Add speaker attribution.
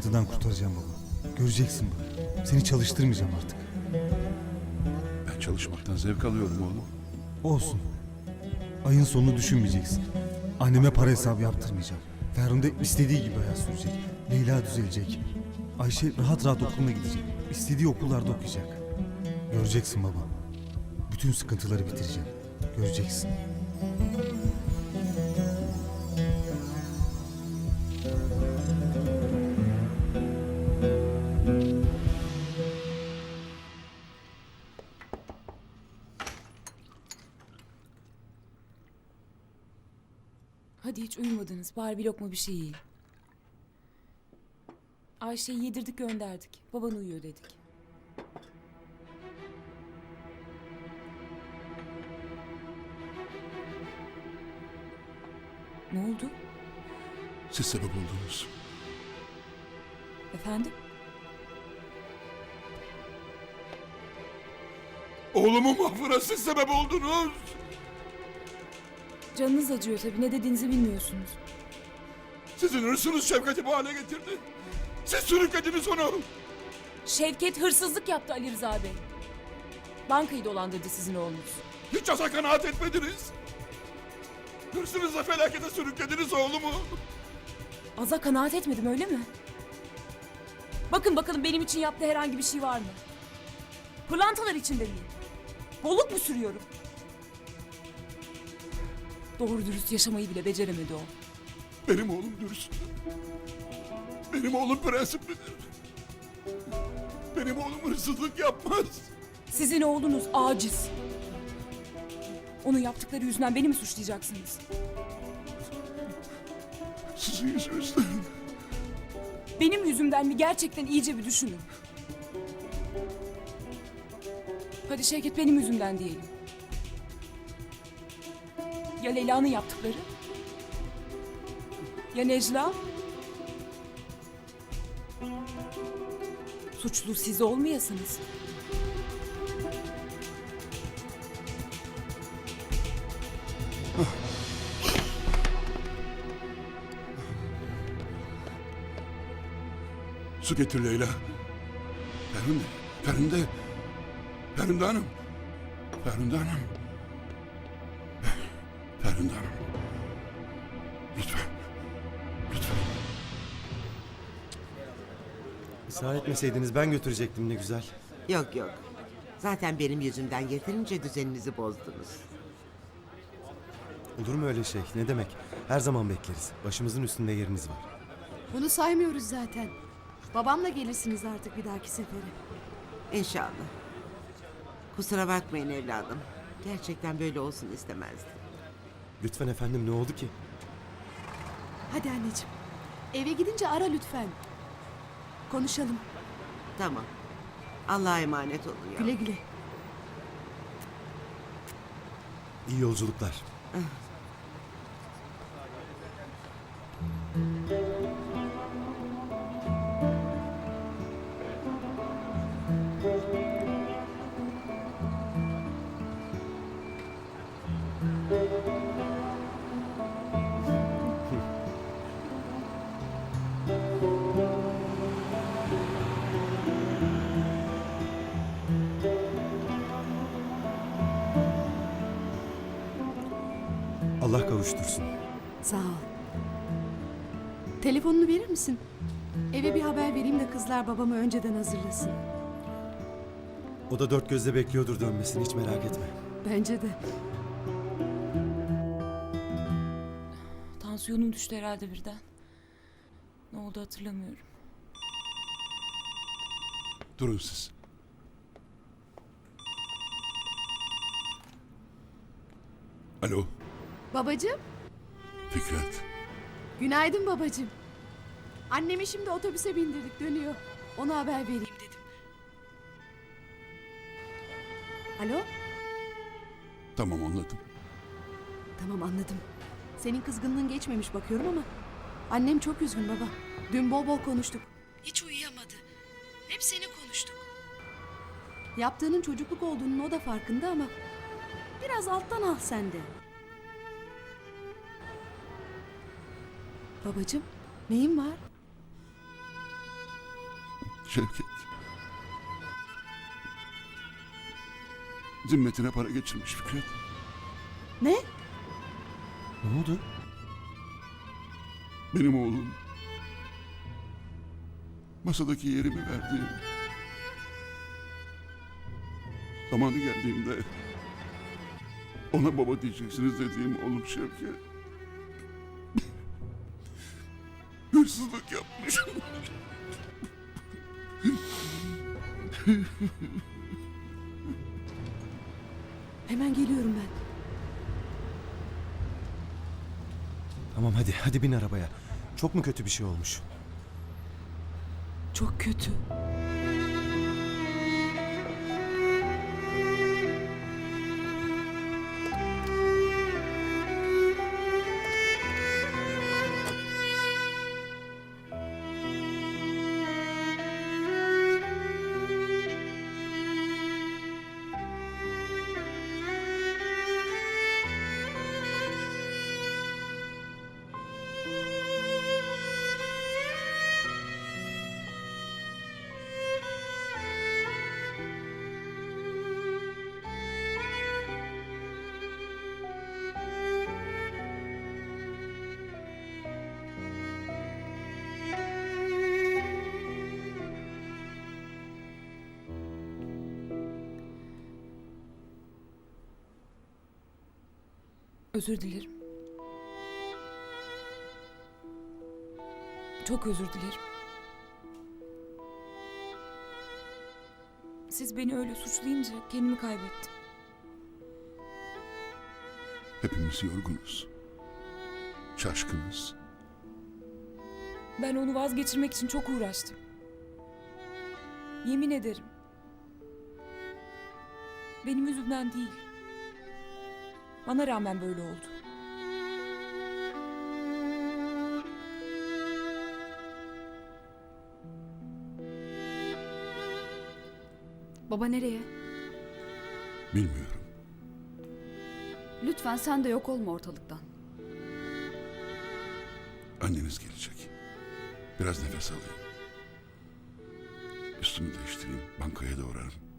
Speaker 1: sıkıntıdan kurtaracağım baba. Göreceksin bak. Seni çalıştırmayacağım artık.
Speaker 2: Ben çalışmaktan zevk alıyorum oğlum.
Speaker 1: Olsun. Ayın sonunu düşünmeyeceksin. Anneme para hesabı yaptırmayacağım. Ferhunde istediği gibi hayat sürecek. Leyla düzelecek. Ayşe rahat rahat okuluna gidecek. İstediği okullarda okuyacak. Göreceksin baba. Bütün sıkıntıları bitireceğim. Göreceksin.
Speaker 3: Hadi hiç uyumadınız. Bari bir lokma bir şey yiyin. Ayşe'yi yedirdik gönderdik. Baban uyuyor dedik. Ne oldu?
Speaker 2: Siz sebep oldunuz.
Speaker 3: Efendim?
Speaker 2: Oğlumun mahvına siz sebep oldunuz.
Speaker 3: Canınız acıyor tabii. Ne dediğinizi bilmiyorsunuz.
Speaker 2: Sizin hırsınız Şevkat'i bu hale getirdi. Siz sürüklediniz onu.
Speaker 3: Şevket hırsızlık yaptı Ali Rıza Bey. Bankayı dolandırdı sizin oğlunuz.
Speaker 2: Hiç asa kanaat etmediniz. Hırsınızla felakete sürüklediniz oğlumu.
Speaker 3: Aza kanaat etmedim öyle mi? Bakın bakalım benim için yaptığı herhangi bir şey var mı? Pırlantalar içinde miyim? Bolluk mu sürüyorum? Doğru dürüst yaşamayı bile beceremedi o.
Speaker 2: Benim oğlum dürüst. Benim oğlum prensiplidir. Benim oğlum hırsızlık yapmaz.
Speaker 3: Sizin oğlunuz aciz. Onun yaptıkları yüzünden beni mi suçlayacaksınız?
Speaker 2: Sizin yüzünüzden.
Speaker 3: Benim yüzümden mi gerçekten iyice bir düşünün. Hadi Şevket benim yüzümden diyelim. Ya Leyla'nın yaptıkları? Ya Necla? Suçlu siz olmayasınız.
Speaker 2: Su getir Leyla. Ferhunde, Ferhunde. Ferhunde Hanım. Ferhunde Hanım. Hanım. Lütfen. Lütfen.
Speaker 4: Israr etmeseydiniz ben götürecektim ne güzel.
Speaker 5: Yok yok. Zaten benim yüzümden yeterince düzeninizi bozdunuz.
Speaker 4: Olur mu öyle şey? Ne demek? Her zaman bekleriz. Başımızın üstünde yeriniz var.
Speaker 6: Bunu saymıyoruz zaten. Babamla gelirsiniz artık bir dahaki sefere.
Speaker 5: İnşallah. Kusura bakmayın evladım. Gerçekten böyle olsun istemezdim.
Speaker 4: Lütfen efendim ne oldu ki?
Speaker 6: Hadi anneciğim. Eve gidince ara lütfen. Konuşalım.
Speaker 5: Tamam. Allah'a emanet olun ya.
Speaker 6: Güle güle.
Speaker 4: İyi yolculuklar. Allah kavuştursun.
Speaker 6: Sağ ol. Telefonunu verir misin? Eve bir haber vereyim de kızlar babamı önceden hazırlasın.
Speaker 4: O da dört gözle bekliyordur dönmesini hiç merak etme.
Speaker 6: Bence de.
Speaker 3: Tansiyonum düştü herhalde birden. Ne oldu hatırlamıyorum.
Speaker 2: Durun siz. Alo,
Speaker 6: Babacığım,
Speaker 2: Fikret.
Speaker 6: günaydın babacığım. Annemi şimdi otobüse bindirdik dönüyor. Ona haber vereyim dedim. Alo?
Speaker 2: Tamam anladım.
Speaker 6: Tamam anladım. Senin kızgınlığın geçmemiş bakıyorum ama annem çok üzgün baba. Dün bol bol konuştuk. Hiç uyuyamadı. Hep seni konuştuk. Yaptığının çocukluk olduğunun o da farkında ama biraz alttan al sen de. Babacığım neyin var?
Speaker 2: Şevket. Zimmetine para geçirmiş Fikret.
Speaker 6: Ne?
Speaker 4: Ne oldu?
Speaker 2: Benim oğlum. Masadaki yerimi verdiğim. Zamanı geldiğinde ona baba diyeceksiniz dediğim oğlum Şevket. Hırsızlık yapmış.
Speaker 6: Hemen geliyorum ben.
Speaker 4: Tamam hadi hadi bin arabaya. Çok mu kötü bir şey olmuş?
Speaker 6: Çok kötü.
Speaker 3: Özür dilerim. Çok özür dilerim. Siz beni öyle suçlayınca kendimi kaybettim.
Speaker 2: Hepimiz yorgunuz. Şaşkınız.
Speaker 3: Ben onu vazgeçirmek için çok uğraştım. Yemin ederim. Benim yüzümden değil. Bana rağmen böyle oldu.
Speaker 7: Baba nereye?
Speaker 2: Bilmiyorum.
Speaker 7: Lütfen sen de yok olma ortalıktan.
Speaker 2: Anneniz gelecek. Biraz nefes alayım. Üstümü değiştireyim. Bankaya da uğrarım.